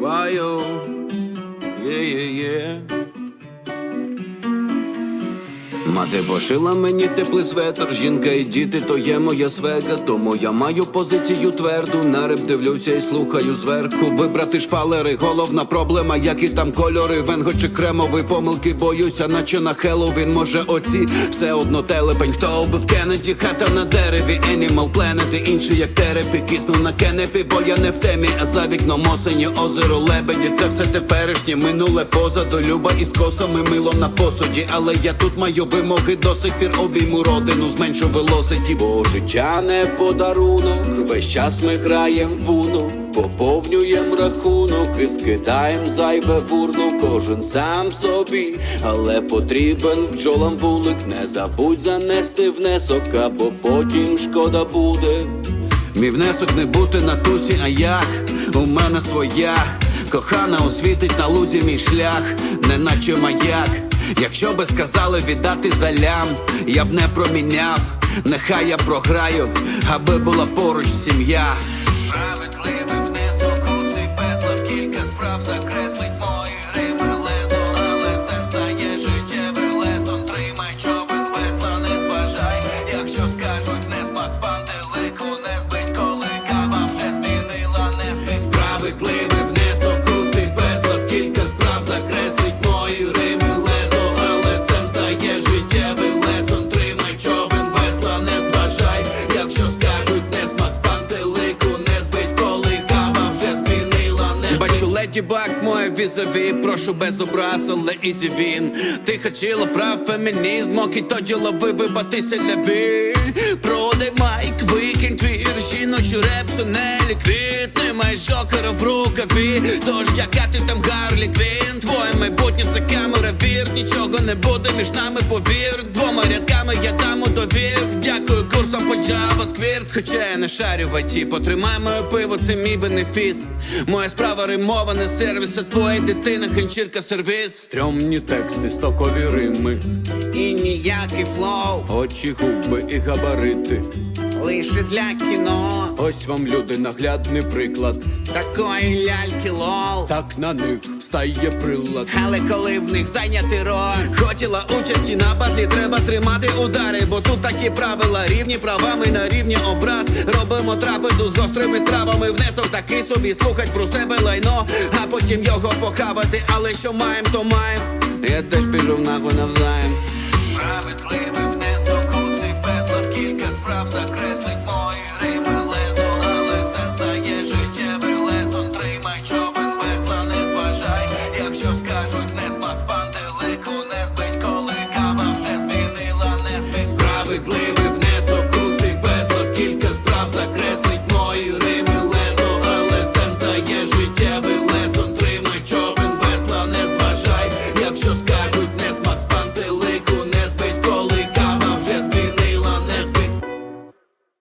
Why, oh, Мати пошила мені теплий светр, жінка і діти, то є моя свека, тому я маю позицію тверду. На риб дивлюся і слухаю зверху. Вибрати шпалери, головна проблема, які там кольори, венго чи кремові помилки, боюся, наче на Хеллоуін, може оці все одно телепень. Хто убив Кеннеді, хата на дереві, Animal Planet і інші як терепі, кисну на кенепі, бо я не в темі, а за вікном осені, озеро, лебеді, це все теперішнє, минуле позаду, люба із косами, мило на посуді, але я тут маю вимоги до сих пір обійму родину, зменшу велоситі, бо життя не подарунок, весь час ми граєм в уну, поповнюєм рахунок і скидаєм зайве в урну, кожен сам собі, але потрібен бджолам вулик, не забудь занести внесок, або потім шкода буде. Мій внесок не бути на тусі, а як? У мене своя. Кохана освітить на лузі мій шлях, неначе маяк. Якщо би сказали віддати за лям, я б не проміняв. Нехай я програю, аби була поруч сім'я. Справедливий внесок у цей безлад кілька справ закреслить мої рими лезо, але все стає життєвий лезон. Тримай човен весла, не зважай. Якщо скажуть Бачу моє візові, прошу без образ, але ізі він. Ти хотіла прав фемінізм, окей, тоді лови вибатися ляві. Продай майк, викинь твір, жіночу репсу, не ліквід, немає жокера в рукаві. Тож яка ти там Гарлі Квін, твоє майбутнє це камера вір, нічого не буде між нами, повір. Двома рядками я даму довір. JavaScript, хоча я не шарю в IT Потримай моє пиво, це мій бенефіс. Моя справа римована сервіс, а твоя дитина ханчірка сервіс. Стрьомні тексти, стокові рими. І ніякий флоу, очі, губи і габарити. Лише для кіно. Ось вам люди, наглядний приклад. Такої ляльки лол. Так на них встає прилад. Але коли в них зайнятий роль Хотіла участі на батлі, треба тримати удари, бо тут такі правила, рівні правами на рівні образ. Робимо трапезу з гострими стравами. Внесок такий собі, слухать про себе лайно, а потім його похавати. Але що маєм, то маєм. Я теж пішов нахуй навзаєм. Справедливо perfectly